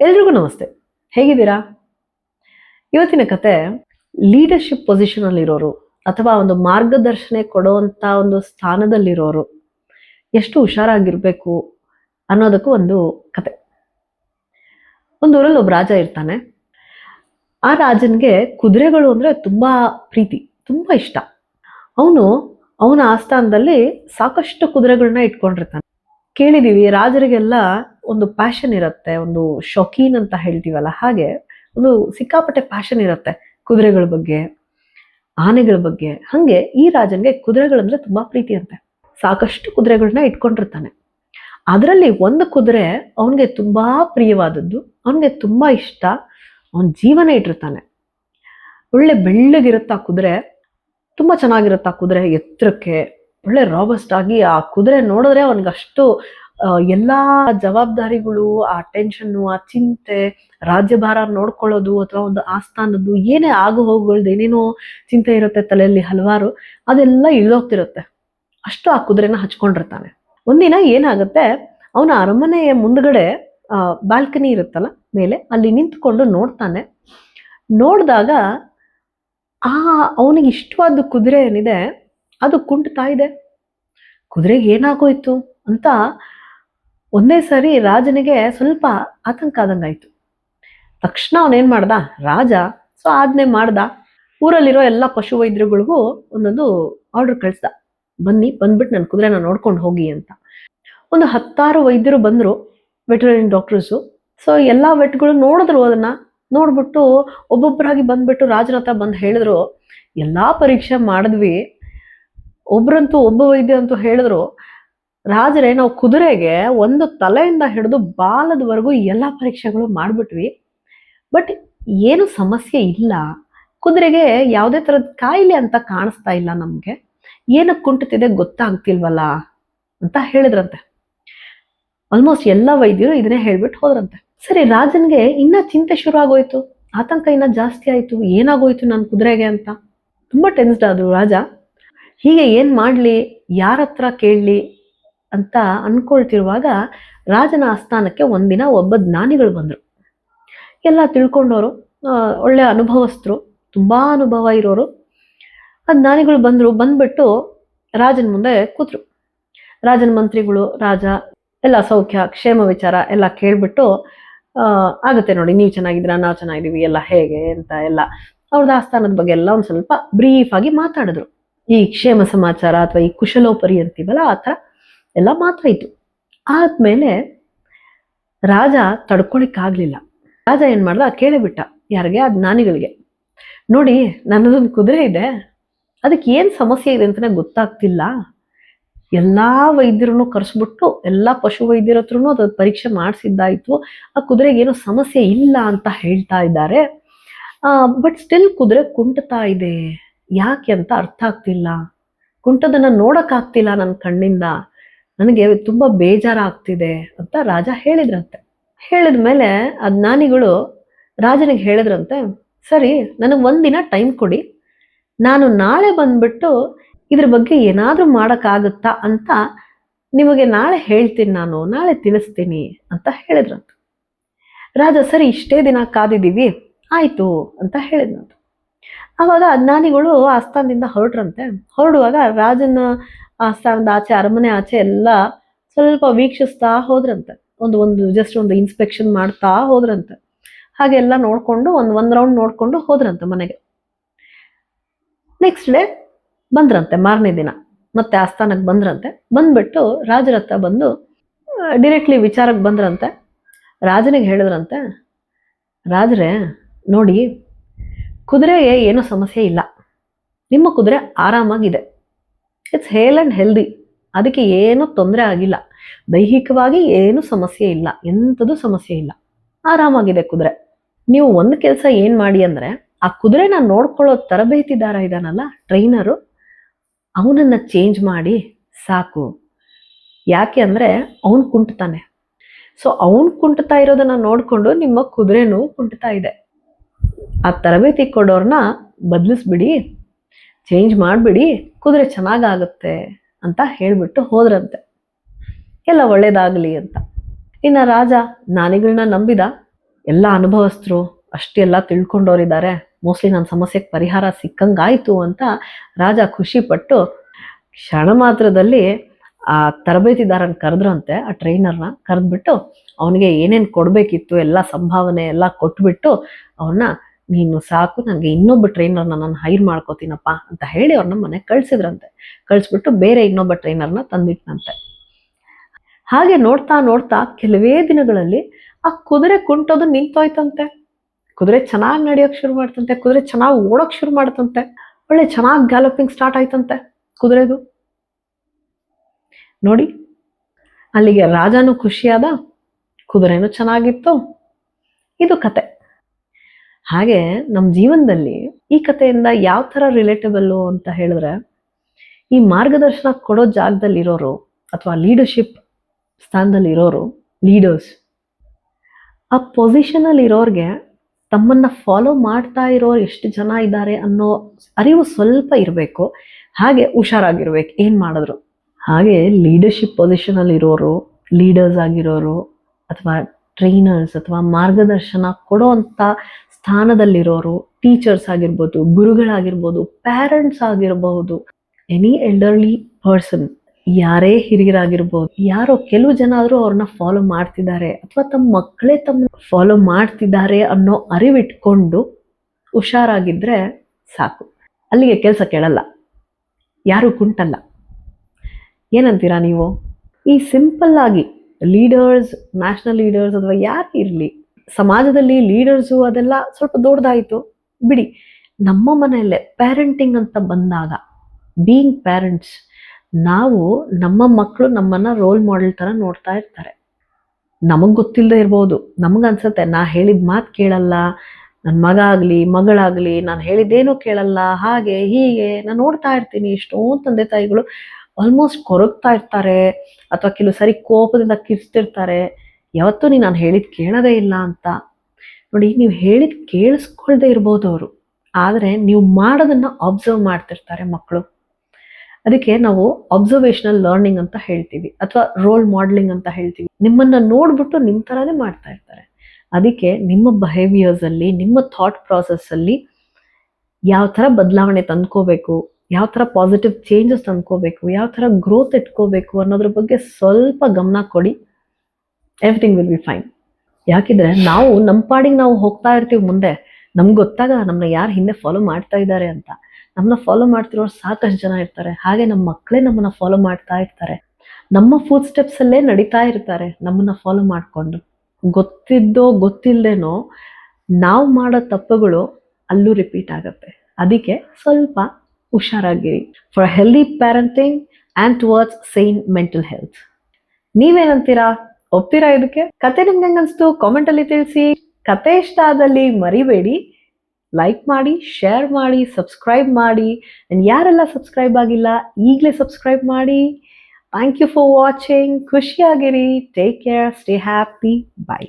ಎಲ್ರಿಗೂ ನಮಸ್ತೆ. ಹೇಗಿದ್ದೀರಾ? ಇವತ್ತಿನ ಕತೆ ಲೀಡರ್ಶಿಪ್ ಪೊಸಿಷನ್ ಅಲ್ಲಿರೋರು ಅಥವಾ ಒಂದು ಮಾರ್ಗದರ್ಶನ ಕೊಡುವಂತ ಒಂದು ಸ್ಥಾನದಲ್ಲಿರೋರು ಎಷ್ಟು ಹುಷಾರಾಗಿರ್ಬೇಕು ಅನ್ನೋದಕ್ಕೂ ಒಂದು ಕತೆ. ಒಂದು ಊರಲ್ಲಿ ಒಬ್ಬ ರಾಜ ಇರ್ತಾನೆ. ಆ ರಾಜನ್ಗೆ ಕುದುರೆಗಳು ಅಂದ್ರೆ ತುಂಬಾ ಪ್ರೀತಿ, ತುಂಬಾ ಇಷ್ಟ. ಅವನು ಅವನ ಆಸ್ಥಾನದಲ್ಲಿ ಸಾಕಷ್ಟು ಕುದುರೆಗಳನ್ನ ಇಟ್ಕೊಂಡಿರ್ತಾನೆ. ಕೇಳಿದೀವಿ, ರಾಜರಿಗೆಲ್ಲ ಒಂದು ಪ್ಯಾಷನ್ ಇರುತ್ತೆ, ಒಂದು ಶೌಕೀನ್ ಅಂತ ಹೇಳ್ತೀವಲ್ಲ ಹಾಗೆ, ಒಂದು ಸಿಕ್ಕಾಪಟ್ಟೆ ಪ್ಯಾಷನ್ ಇರುತ್ತೆ ಕುದುರೆಗಳ ಬಗ್ಗೆ, ಆನೆಗಳ ಬಗ್ಗೆ. ಹಂಗೆ ಈ ರಾಜನ್ಗೆ ಕುದುರೆಗಳಂದ್ರೆ ತುಂಬಾ ಪ್ರೀತಿ ಅಂತೆ ಸಾಕಷ್ಟು ಕುದುರೆಗಳನ್ನ ಇಟ್ಕೊಂಡಿರ್ತಾನೆ. ಅದರಲ್ಲಿ ಒಂದು ಕುದುರೆ ಅವನಿಗೆ ತುಂಬಾ ಪ್ರಿಯವಾದದ್ದು, ಅವನಿಗೆ ತುಂಬಾ ಇಷ್ಟ, ಅವನ ಜೀವನ ಇಟ್ಟಿರ್ತಾನೆ. ಒಳ್ಳೆ ಬೆಳ್ಳಗಿರುತ್ತೆ ಕುದುರೆ, ತುಂಬಾ ಚೆನ್ನಾಗಿರುತ್ತೆ ಆ ಕುದುರೆ ಎತ್ತರಕ್ಕೆ, ಒಳ್ಳೆ ರಾಬಸ್ಟ್ ಆಗಿ ಆ ಕುದುರೆ ನೋಡಿದ್ರೆ ಅವನಿಗೆ ಅಷ್ಟು ಎಲ್ಲಾ ಜವಾಬ್ದಾರಿಗಳು, ಆ ಟೆನ್ಷನ್ನು ಆ ಚಿಂತೆ ರಾಜ್ಯಭಾರ ನೋಡ್ಕೊಳ್ಳೋದು ಅಥವಾ ಒಂದು ಆಸ್ಥಾನದ್ದು ಏನೇ ಆಗು ಹೋಗುಗಳ್ದು ಏನೇನೋ ಚಿಂತೆ ಇರುತ್ತೆ ತಲೆಯಲ್ಲಿ ಹಲವಾರು, ಅದೆಲ್ಲ ಇಳಿದೋಗ್ತಿರುತ್ತೆ. ಅಷ್ಟು ಆ ಕುದುರೆನ ಹಚ್ಕೊಂಡಿರ್ತಾನೆ. ಒಂದಿನ ಏನಾಗುತ್ತೆ, ಅವನ ಅರಮನೆಯ ಮುಂದ್ಗಡೆ ಬಾಲ್ಕನಿ ಇರುತ್ತಲ್ಲ ಮೇಲೆ, ಅಲ್ಲಿ ನಿಂತ್ಕೊಂಡು ನೋಡ್ತಾನೆ. ನೋಡಿದಾಗ, ಆ, ಅವನಿಗೆ ಇಷ್ಟವಾದ ಕುದುರೆ ಏನಿದೆ, ಅದು ಕುಂಟ್ತಾ ಇದೆ. ಕುದುರೆಗೆ ಏನಾಗೋಯ್ತು ಅಂತ ಒಂದೇ ಸಾರಿ ರಾಜನಿಗೆ ಸ್ವಲ್ಪ ಆತಂಕ ಆದಂಗಾಯ್ತು. ತಕ್ಷಣ ಅವನೇನ್ ಮಾಡ್ದ? ರಾಜ ಸೊ ಆಜ್ಞೆ ಮಾಡ್ದ. ಊರಲ್ಲಿರೋ ಎಲ್ಲ ಪಶು ವೈದ್ಯರುಗಳಿಗೂ ಒಂದೊಂದು ಆರ್ಡರ್ ಕಳಿಸ್ದ. ಬನ್ನಿ ಬಂದ್ಬಿಟ್ಟು ನನ್ನ ಕುದುರೆನ ನೋಡ್ಕೊಂಡು ಹೋಗಿ ಅಂತ. ಒಂದು ಹತ್ತಾರು ವೈದ್ಯರು ಬಂದರು ವೆಟರಿನ್ ಡಾಕ್ಟರ್ಸು. ಸೊ ಎಲ್ಲ ವೆಟ್ಗಳು ನೋಡಿದ್ರು ಅದನ್ನ. ನೋಡ್ಬಿಟ್ಟು ಒಬ್ಬೊಬ್ಬರಾಗಿ ಬಂದ್ಬಿಟ್ಟು ರಾಜನ ಹತ್ರ ಬಂದು ಹೇಳಿದ್ರು, ಎಲ್ಲಾ ಪರೀಕ್ಷೆ ಮಾಡಿದ್ವಿ. ಒಬ್ರಂತೂ ಒಬ್ಬ ವೈದ್ಯ ಅಂತೂ ಹೇಳಿದ್ರು ರಾಜರೇ, ನಾವು ಕುದುರೆಗೆ ಒಂದು ತಲೆಯಿಂದ ಹಿಡಿದು ಬಾಲದವರೆಗೂ ಎಲ್ಲ ಪರೀಕ್ಷೆಗಳು ಮಾಡಿಬಿಟ್ವಿ. ಬಟ್ ಏನು ಸಮಸ್ಯೆ ಇಲ್ಲ. ಕುದುರೆಗೆ ಯಾವುದೇ ಥರದ ಕಾಯಿಲೆ ಅಂತ ಕಾಣಿಸ್ತಾ ಇಲ್ಲ ನಮಗೆ. ಏನಕ್ಕೆ ಕುಂಟುತ್ತಿದೆ ಗೊತ್ತಾಗ್ತಿಲ್ವಲ್ಲ ಅಂತ ಹೇಳಿದ್ರಂತೆ. ಆಲ್ಮೋಸ್ಟ್ ಎಲ್ಲ ವೈದ್ಯರು ಇದನ್ನೇ ಹೇಳ್ಬಿಟ್ಟು ಹೋದ್ರಂತೆ. ಸರಿ, ರಾಜನ್ಗೆ ಇನ್ನ ಚಿಂತೆ ಶುರು ಆಗೋಯ್ತು ಆತಂಕ ಇನ್ನ ಜಾಸ್ತಿ ಆಯ್ತು. ಏನಾಗೋಯ್ತು ನನ್ನ ಕುದುರೆಗೆ ಅಂತ? ತುಂಬಾ ಟೆನ್ಸ್ಡ್ ಆದ್ರು ರಾಜ. ಹೀಗೆ ಏನ್ ಮಾಡ್ಲಿ? ಯಾರ ಹತ್ರ ಕೇಳಲಿ? ಅಂತ ಅನ್ಕೊಳ್ತಿರುವಾಗ ರಾಜನ ಆಸ್ಥಾನಕ್ಕೆ ಒಂದಿನ ಒಬ್ಬ ಜ್ಞಾನಿಗಳು ಬಂದ್ರು. ಎಲ್ಲ ತಿಳ್ಕೊಂಡವರು ಒಳ್ಳೆ ಅನುಭವಸ್ಥರು, ತುಂಬಾ ಅನುಭವ ಇರೋರು. ಆ ಜ್ಞಾನಿಗಳು ಬಂದ್ರು, ಬಂದ್ಬಿಟ್ಟು ರಾಜನ ಮುಂದೆ ಕೂತ್ರು. ರಾಜನ ಮಂತ್ರಿಗಳು, ರಾಜ, ಎಲ್ಲ ಸೌಖ್ಯ, ಕ್ಷೇಮ ವಿಚಾರ ಎಲ್ಲ ಕೇಳ್ಬಿಟ್ಟು ಆಗುತ್ತೆ ನೋಡಿ, ನೀವು ಚೆನ್ನಾಗಿದ್ದೀರಾ, ನಾವು ಚೆನ್ನಾಗಿದ್ದೀವಿ, ಎಲ್ಲ ಹೇಗೆ ಅಂತ ಎಲ್ಲ. ಅವ್ರದ್ದು ಆಸ್ಥಾನದ ಬಗ್ಗೆ ಎಲ್ಲ ಒಂದು ಸ್ವಲ್ಪ ಬ್ರೀಫ್ ಆಗಿ ಮಾತಾಡಿದ್ರು. ಈ ಕ್ಷೇಮ ಸಮಾಚಾರ ಅಥವಾ ಈ ಕುಶಲೋಪರಿ ಅಂತೀವಲ್ಲ, ಆ ಥರ ಎಲ್ಲ ಮಾತಾಯ್ತು ಆದ್ಮೇಲೆ ರಾಜ ತಡ್ಕೊಳಿಕ್ಕಾಗ್ಲಿಲ್ಲ. ರಾಜ ಏನ್ ಮಾಡ್ದ? ಕೇಳಿಬಿಟ್ಟ. ಯಾರಿಗೆ? ಆ ಜ್ಞಾನಿಗಳಿಗೆ ನೋಡಿ, ನನ್ನದೊಂದು ಕುದುರೆ ಇದೆ. ಅದಕ್ಕೆ ಏನು ಸಮಸ್ಯೆ ಇದೆ ಅಂತಾನೆ ಗೊತ್ತಾಗ್ತಿಲ್ಲ. ಎಲ್ಲಾ ವೈದ್ಯರನ್ನು ಕರೆಸ್ಬಿಟ್ಟು, ಎಲ್ಲಾ ಪಶು ವೈದ್ಯರ ಹತ್ರನೂ ಅದು ಪರೀಕ್ಷೆ ಮಾಡಿಸಿದ್ದಾಯ್ತು. ಆ ಕುದುರೆಗೆ ಏನೋ ಸಮಸ್ಯೆ ಇಲ್ಲ ಅಂತ ಹೇಳ್ತಾ ಇದ್ದಾರೆ. ಬಟ್ ಸ್ಟಿಲ್ ಕುದುರೆ ಕುಂಟತಾ ಇದೆ. ಯಾಕೆ ಅಂತ ಅರ್ಥ ಆಗ್ತಿಲ್ಲ. ಕುಂಟದನ್ನ ನೋಡೋಕ್ಕಾಗ್ತಿಲ್ಲ ನನ್ನ ಕಣ್ಣಿಂದ. ನನಗೆ ತುಂಬಾ ಬೇಜಾರಾಗ್ತಿದೆ ಅಂತ ರಾಜ ಹೇಳಿದ್ರಂತೆ. ಹೇಳಿದ ಮೇಲೆ ಆ ರಾಜನಿಗೆ ಹೇಳಿದ್ರಂತೆ, ಸರಿ, ನನಗೆ ಒಂದಿನ ಟೈಮ್ ಕೊಡಿ. ನಾನು ನಾಳೆ ಬಂದ್ಬಿಟ್ಟು ಇದ್ರ ಬಗ್ಗೆ ಏನಾದರೂ ಮಾಡೋಕ್ಕಾಗುತ್ತಾ ಅಂತ ನಿಮಗೆ ನಾಳೆ ಹೇಳ್ತೀನಿ ನಾನು, ನಾಳೆ ತಿಳಿಸ್ತೀನಿ ಅಂತ ಹೇಳಿದ್ರಂತ. ರಾಜ, ಸರಿ, ಇಷ್ಟೇ ದಿನ ಕಾದಿದ್ದೀವಿ, ಆಯ್ತು ಅಂತ ಹೇಳಿದ್ನಂತೆ. ಆವಾಗ ಅಜ್ಞಾನಿಗಳು ಆಸ್ಥಾನದಿಂದ ಹೊರಟ್ರಂತೆ. ಹೊರಡುವಾಗ ರಾಜನ ಆಸ್ಥಾನದ ಆಚೆ, ಅರಮನೆ ಆಚೆ ಎಲ್ಲ ಸ್ವಲ್ಪ ವೀಕ್ಷಿಸ್ತಾ ಹೋದ್ರಂತೆ. ಒಂದು ಒಂದು ಜಸ್ಟ್ ಒಂದು ಇನ್ಸ್ಪೆಕ್ಷನ್ ಮಾಡ್ತಾ ಹೋದ್ರಂತೆ. ಹಾಗೆಲ್ಲ ನೋಡ್ಕೊಂಡು, ಒಂದು ಒಂದು ರೌಂಡ್ ನೋಡ್ಕೊಂಡು ಹೋದ್ರಂತೆ ಮನೆಗೆ. ನೆಕ್ಸ್ಟ್ ಡೇ ಬಂದ್ರಂತೆ, ಮಾರನೇ ದಿನ. ಮತ್ತೆ ಆಸ್ಥಾನಕ್ಕೆ ಬಂದ್ರಂತೆ. ಬಂದ್ಬಿಟ್ಟು ರಾಜರ ಹತ್ರ ಬಂದು ಡೈರೆಕ್ಟ್ಲಿ ವಿಚಾರಕ್ಕೆ ಬಂದ್ರಂತೆ. ರಾಜನಿಗೆ ಹೇಳಿದ್ರಂತೆ, ರಾಜರೇ, ನೋಡಿ ಕುದುರೆಗೆ ಏನೂ ಸಮಸ್ಯೆ ಇಲ್ಲ. ನಿಮ್ಮ ಕುದುರೆ ಆರಾಮಾಗಿದೆ. ಇಟ್ಸ್ ಹೇಲ್ ಆ್ಯಂಡ್ ಹೆಲ್ದಿ ಅದಕ್ಕೆ ಏನೂ ತೊಂದರೆ ಆಗಿಲ್ಲ. ದೈಹಿಕವಾಗಿ ಏನೂ ಸಮಸ್ಯೆ ಇಲ್ಲ. ಎಂಥದ್ದು ಸಮಸ್ಯೆ ಇಲ್ಲ. ಆರಾಮಾಗಿದೆ ಕುದುರೆ. ನೀವು ಒಂದು ಕೆಲಸ ಏನು ಮಾಡಿ ಅಂದರೆ, ಆ ಕುದುರೆನ ನೋಡ್ಕೊಳ್ಳೋ ತರಬೇತಿದಾರ ಇದಾನಲ್ಲ ಟ್ರೈನರು ಅವನನ್ನ ಚೇಂಜ್ ಮಾಡಿ ಸಾಕು. ಯಾಕೆ ಅಂದರೆ, ಅವನು ಕುಂಟ್ತಾನೆ. ಸೊ ಅವನು ಕುಂಟ್ತಾ ಇರೋದನ್ನು ನೋಡಿಕೊಂಡು ನಿಮ್ಮ ಕುದುರೆನೂ ಕುಂಟ್ತಾ ಇದೆ. ಆ ತರಬೇತಿ ಕೊಡೋರನ್ನ ಬದಲಿಸ್ಬಿಡಿ ಚೇಂಜ್ ಮಾಡಿಬಿಡಿ, ಕುದುರೆ ಚೆನ್ನಾಗಾಗುತ್ತೆ ಅಂತ ಹೇಳಿಬಿಟ್ಟು ಹೋದ್ರಂತೆ. ಎಲ್ಲ ಒಳ್ಳೇದಾಗಲಿ ಅಂತ. ಇನ್ನು ರಾಜ ನಾನಿಗಳನ್ನ ನಂಬಿದ ಎಲ್ಲ ಅನುಭವಸ್ಥರು ಅಷ್ಟೆಲ್ಲ ತಿಳ್ಕೊಂಡವರಿದ್ದಾರೆ ಮೋಸ್ಟ್ಲಿ ನನ್ನ ಸಮಸ್ಯೆಗೆ ಪರಿಹಾರ ಸಿಕ್ಕಂಗಾಯಿತು ಅಂತ ರಾಜ ಖುಷಿಪಟ್ಟು ಕ್ಷಣ ಮಾತ್ರದಲ್ಲಿ ಆ ತರಬೇತಿದಾರನ ಕರೆದ್ರಂತೆ, ಆ ಟ್ರೈನರ್ನ ಕರೆದ್ಬಿಟ್ಟು ಅವನಿಗೆ ಏನೇನು ಕೊಡಬೇಕಿತ್ತು, ಎಲ್ಲ ಸಂಭಾವನೆ ಎಲ್ಲ ಕೊಟ್ಬಿಟ್ಟು ಅವನ್ನ ನೀನು ಸಾಕು ನನಗೆ ಇನ್ನೊಬ್ಬ ಟ್ರೈನರ್ನ ನಾನು ಹೈರ್ ಮಾಡ್ಕೋತೀನಪ್ಪ ಅಂತ ಹೇಳಿ ಅವ್ರನ್ನ ಮನೆಗೆ ಕಳ್ಸಿದ್ರಂತೆ. ಕಳಿಸ್ಬಿಟ್ಟು ಬೇರೆ ಇನ್ನೊಬ್ಬ ಟ್ರೈನರ್ನ ತಂದಿಟ್ನಂತೆ. ಹಾಗೆ ನೋಡ್ತಾ ನೋಡ್ತಾ ಕೆಲವೇ ದಿನಗಳಲ್ಲಿ ಆ ಕುದುರೆ ಕುಂಟೋದು ನಿಂತೋಯ್ತಂತೆ. ಕುದುರೆ ಚೆನ್ನಾಗಿ ನಡೆಯೋಕೆ ಶುರು ಮಾಡ್ತಂತೆ, ಕುದುರೆ ಚೆನ್ನಾಗಿ ಓಡೋಕ್ ಶುರು ಮಾಡ್ತಂತೆ. ಒಳ್ಳೆ ಚೆನ್ನಾಗಿ ಗ್ಯಾಲಪಿಂಗ್ ಸ್ಟಾರ್ಟ್ ಆಯ್ತಂತೆ ಕುದುರೆದು. ನೋಡಿ, ಅಲ್ಲಿಗೆ ರಾಜನೂ ಖುಷಿಯಾದ, ಕುದುರೆನೂ ಚೆನ್ನಾಗಿತ್ತು. ಇದು ಕತೆ. ಹಾಗೆ ನಮ್ಮ ಜೀವನದಲ್ಲಿ ಈ ಕಥೆಯಿಂದ ಯಾವ ಥರ ರಿಲೇಟಬಲ್ಲು ಅಂತ ಹೇಳಿದ್ರೆ, ಈ ಮಾರ್ಗದರ್ಶನ ಕೊಡೋ ಜಾಗದಲ್ಲಿ ಇರೋರು ಅಥವಾ ಲೀಡರ್ಶಿಪ್ ಸ್ಥಾನದಲ್ಲಿ ಇರೋರು ಲೀಡರ್ಸ್ ಆ ಪೊಸಿಷನಲ್ಲಿ ಇರೋರಿಗೆ ತಮ್ಮನ್ನ ಫಾಲೋ ಮಾಡ್ತಾ ಇರೋರು ಎಷ್ಟು ಜನ ಇದ್ದಾರೆ ಅನ್ನೋ ಅರಿವು ಸ್ವಲ್ಪ ಇರಬೇಕು. ಹಾಗೆ ಹುಷಾರಾಗಿರ್ಬೇಕು. ಏನು ಮಾಡಿದ್ರು? ಹಾಗೆ ಲೀಡರ್ಶಿಪ್ ಪೊಸಿಷನಲ್ಲಿ ಇರೋರು ಲೀಡರ್ಸ್ ಆಗಿರೋರು, ಅಥವಾ ಟ್ರೈನರ್ಸ್ ಅಥವಾ ಮಾರ್ಗದರ್ಶನ ಕೊಡೋ ಅಂಥ ಸ್ಥಾನದಲ್ಲಿರೋರು ಟೀಚರ್ಸ್ ಆಗಿರ್ಬೋದು, ಗುರುಗಳಾಗಿರ್ಬೋದು ಪ್ಯಾರೆಂಟ್ಸ್ ಆಗಿರಬಹುದು ಎನಿ ಎಲ್ಡರ್ಲಿ ಪರ್ಸನ್ ಯಾರೇ ಹಿರಿಯರಾಗಿರ್ಬೋದು, ಯಾರೋ ಕೆಲವು ಜನ ಆದರೂ ಅವ್ರನ್ನ ಫಾಲೋ ಮಾಡ್ತಿದ್ದಾರೆ ಅಥವಾ ತಮ್ಮ ಮಕ್ಕಳೇ ತಮ್ಮ ಫಾಲೋ ಮಾಡ್ತಿದ್ದಾರೆ ಅನ್ನೋ ಅರಿವಿಟ್ಕೊಂಡು ಹುಷಾರಾಗಿದ್ರೆ ಸಾಕು. ಅಲ್ಲಿಗೆ ಕೆಲಸ ಕೇಳಲ್ಲ. ಯಾರು ಕುಂಟಲ್ಲ. ಏನಂತೀರಾ ನೀವು? ಈ ಸಿಂಪಲ್ ಆಗಿ ಲೀಡರ್ಸ್ ನ್ಯಾಷನಲ್ ಲೀಡರ್ಸ್ ಅಥವಾ ಯಾರು ಇರಲಿ ಸಮಾಜದಲ್ಲಿ ಲೀಡರ್ಸು ಅದೆಲ್ಲ ಸ್ವಲ್ಪ ದೊಡ್ಡದಾಯಿತು. ಬಿಡಿ, ನಮ್ಮ ಮನೆಯಲ್ಲೇ ಪ್ಯಾರೆಂಟಿಂಗ್ ಅಂತ ಬಂದಾಗ ಬೀಯಿಂಗ್ ಪ್ಯಾರೆಂಟ್ಸ್ ನಾವು ನಮ್ಮ ಮಕ್ಕಳು ನಮ್ಮನ್ನ ರೋಲ್ ಮಾಡೆಲ್ ಥರ ನೋಡ್ತಾ ಇರ್ತಾರೆ. ನಮಗೆ ಗೊತ್ತಿಲ್ಲದೆ ಇರ್ಬೋದು. ನಮಗನ್ಸುತ್ತೆ ನಾ ಹೇಳಿದ ಮಾತು ಕೇಳಲ್ಲ ನನ್ನ ಮಗ ಆಗಲಿ, ಮಗಳಾಗಲಿ, ನಾನು ಹೇಳಿದ್ದೇನೂ ಕೇಳಲ್ಲ, ಹಾಗೆ, ಹೀಗೆ ನಾನು ನೋಡ್ತಾ ಇರ್ತೀನಿ. ಎಷ್ಟೊಂದು ತಂದೆ ತಾಯಿಗಳು ಆಲ್ಮೋಸ್ಟ್ ಕೊರಗ್ತಾ ಇರ್ತಾರೆ, ಅಥವಾ ಕೆಲವು ಸರಿ ಕೋಪದಿಂದ ಕಿರ್ಸ್ತಿರ್ತಾರೆ ಯಾವತ್ತೂ ನೀನು ನಾನು ಹೇಳಿದ ಕೇಳೋದೇ ಇಲ್ಲ ಅಂತ. ನೋಡಿ, ನೀವು ಹೇಳಿದ ಕೇಳಿಸ್ಕೊಳ್ದೆ ಇರ್ಬೋದು ಅವರು. ಆದರೆ ನೀವು ಮಾಡೋದನ್ನ ಅಬ್ಸರ್ವ್ ಮಾಡ್ತಿರ್ತಾರೆ ಮಕ್ಕಳು ಅದಕ್ಕೆ ನಾವು ಅಬ್ಸರ್ವೇಷನಲ್ ಲರ್ನಿಂಗ್ ಅಂತ ಹೇಳ್ತೀವಿ, ಅಥವಾ ರೋಲ್ ಮಾಡೆಲಿಂಗ್ ಅಂತ ಹೇಳ್ತೀವಿ. ನಿಮ್ಮನ್ನ ನೋಡ್ಬಿಟ್ಟು ನಿಮ್ಮ ಥರನೇ ಮಾಡ್ತಾ ಇರ್ತಾರೆ. ಅದಕ್ಕೆ ನಿಮ್ಮ ಬಿಹೇವಿಯರ್ಸಲ್ಲಿ ನಿಮ್ಮ ಥಾಟ್ ಅಲ್ಲಿ ಯಾವ ಥರ ಬದಲಾವಣೆ ತಂದ್ಕೋಬೇಕು, ಯಾವ ಥರ ಪಾಸಿಟಿವ್ ಚೇಂಜಸ್ ತಂದ್ಕೋಬೇಕು, ಯಾವ ಥರ ಗ್ರೋತ್ ಇಟ್ಕೋಬೇಕು ಅನ್ನೋದ್ರ ಬಗ್ಗೆ ಸ್ವಲ್ಪ ಗಮನ ಕೊಡಿ. ಎವ್ರಿಥಿಂಗ್ ವಿಲ್ ಬಿ ಫೈನ್ ಯಾಕಿದ್ರೆ ನಾವು ನಮ್ಮ ಪಾಡಿಗೆ ನಾವು ಹೋಗ್ತಾ ಇರ್ತೀವಿ ಮುಂದೆ, ನಮ್ಗೆ ಗೊತ್ತಾಗ ನಮ್ಮನ್ನ ಯಾರು ಹಿಂದೆ ಫಾಲೋ ಮಾಡ್ತಾ ಇದ್ದಾರೆ ಅಂತ. ನಮ್ಮನ್ನ ಫಾಲೋ ಮಾಡ್ತಿರೋರು ಸಾಕಷ್ಟು ಜನ ಇರ್ತಾರೆ. ಹಾಗೆ ನಮ್ಮ ಮಕ್ಕಳೇ ನಮ್ಮನ್ನ ಫಾಲೋ ಮಾಡ್ತಾ ಇರ್ತಾರೆ. ನಮ್ಮ ಫುಡ್ ಸ್ಟೆಪ್ಸ್ ಅಲ್ಲೇ ನಡೀತಾ ಇರ್ತಾರೆ ನಮ್ಮನ್ನ ಫಾಲೋ ಮಾಡಿಕೊಂಡು. ಗೊತ್ತಿದ್ದೋ ಗೊತ್ತಿಲ್ಲದೇನೋ ನಾವು ಮಾಡೋ ತಪ್ಪುಗಳು ಅಲ್ಲೂ ರಿಪೀಟ್ ಆಗುತ್ತೆ. ಅದಕ್ಕೆ ಸ್ವಲ್ಪ ಹುಷಾರಾಗಿರಿ. For healthy parenting and towards same mental health ನೀವೇನಂತೀರಾ? ಒಪ್ತೀರಾ ಇದಕ್ಕೆ? ಕತೆ ನಿಮ್ಗೆ ಹೆಂಗನ್ಸ್ತು ಕಾಮೆಂಟ್ ಅಲ್ಲಿ ತಿಳಿಸಿ. ಕತೆ ಇಷ್ಟ ಆದಲ್ಲಿ ಮರಿಬೇಡಿ. ಲೈಕ್ ಮಾಡಿ ಶೇರ್ ಮಾಡಿ ಸಬ್ಸ್ಕ್ರೈಬ್ ಮಾಡಿ. ಆ್ಯಂಡ್ ಯಾರೆಲ್ಲ ಸಬ್ಸ್ಕ್ರೈಬ್ ಆಗಿಲ್ಲ, ಈಗಲೇ ಸಬ್ಸ್ಕ್ರೈಬ್ ಮಾಡಿ. Thank you for watching ಖುಷಿಯಾಗಿರಿ. Take care stay happy bye